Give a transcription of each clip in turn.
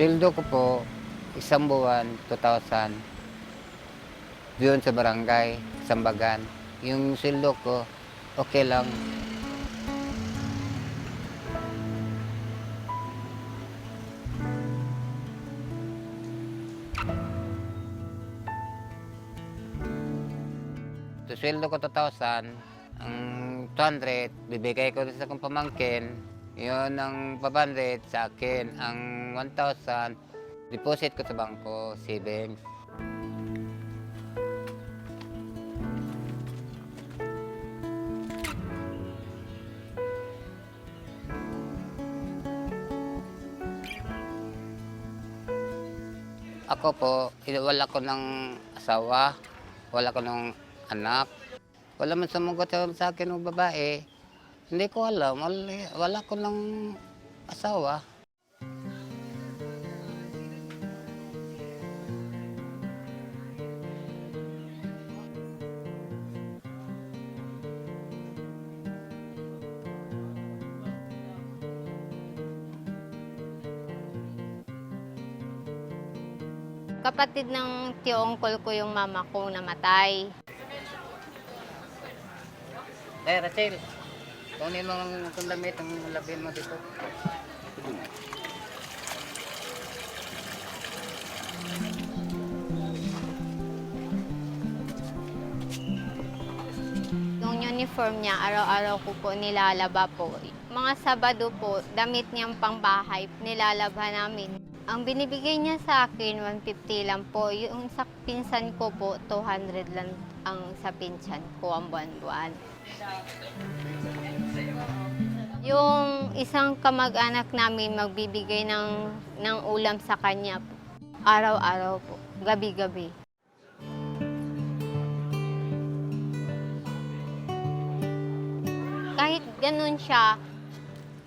Sweldo ko po, isang buwan, 2,000. Doon sa barangay, Sambagan. Yung sweldo ko, okay lang. So, sweldo ko 2,000. Ang 200, bibigay ko sa kong pamangkin. Yun ang 500 sa akin. Ang 1,000, deposit ko sa bangko, savings. Ako po, wala ko ng asawa, wala ko ng anak. Wala man sumugot sa akin ng babae. Hindi ko alam, wala, wala ko ng asawa. Kapatid ng tiyongkol ko yung mama ko namatay. Eh, Rachel, kunin mo ang kung damit, ang labin mo dito. Yung uniform niya, araw-araw ko po nilalaba po. Mga Sabado po, damit niyang pangbahay, nilalaba namin. Ang binibigay niya sa akin, 150 lang po. Yung sa pinsan ko po, 200 lang ang sa pinsan ko ang buwan-buwan. Yung isang kamag-anak namin magbibigay ng, ng ulam sa kanya po. Araw-araw po, gabi-gabi. kahit ganun siya,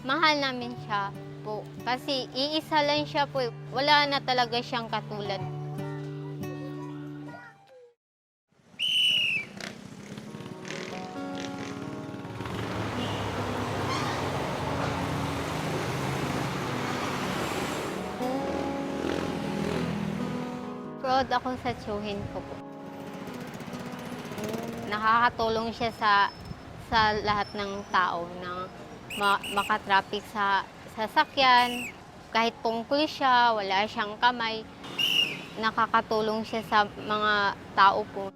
mahal namin siya po. Kasi iisa lang siya po. Wala na talaga siyang katulad. Proud ako sa tsuhin ko po. Nakakatulong siya sa sa lahat ng tao na ma- makatraffic sa sasakyan. Kahit pungkol siya, wala siyang kamay, nakakatulong siya sa mga tao po.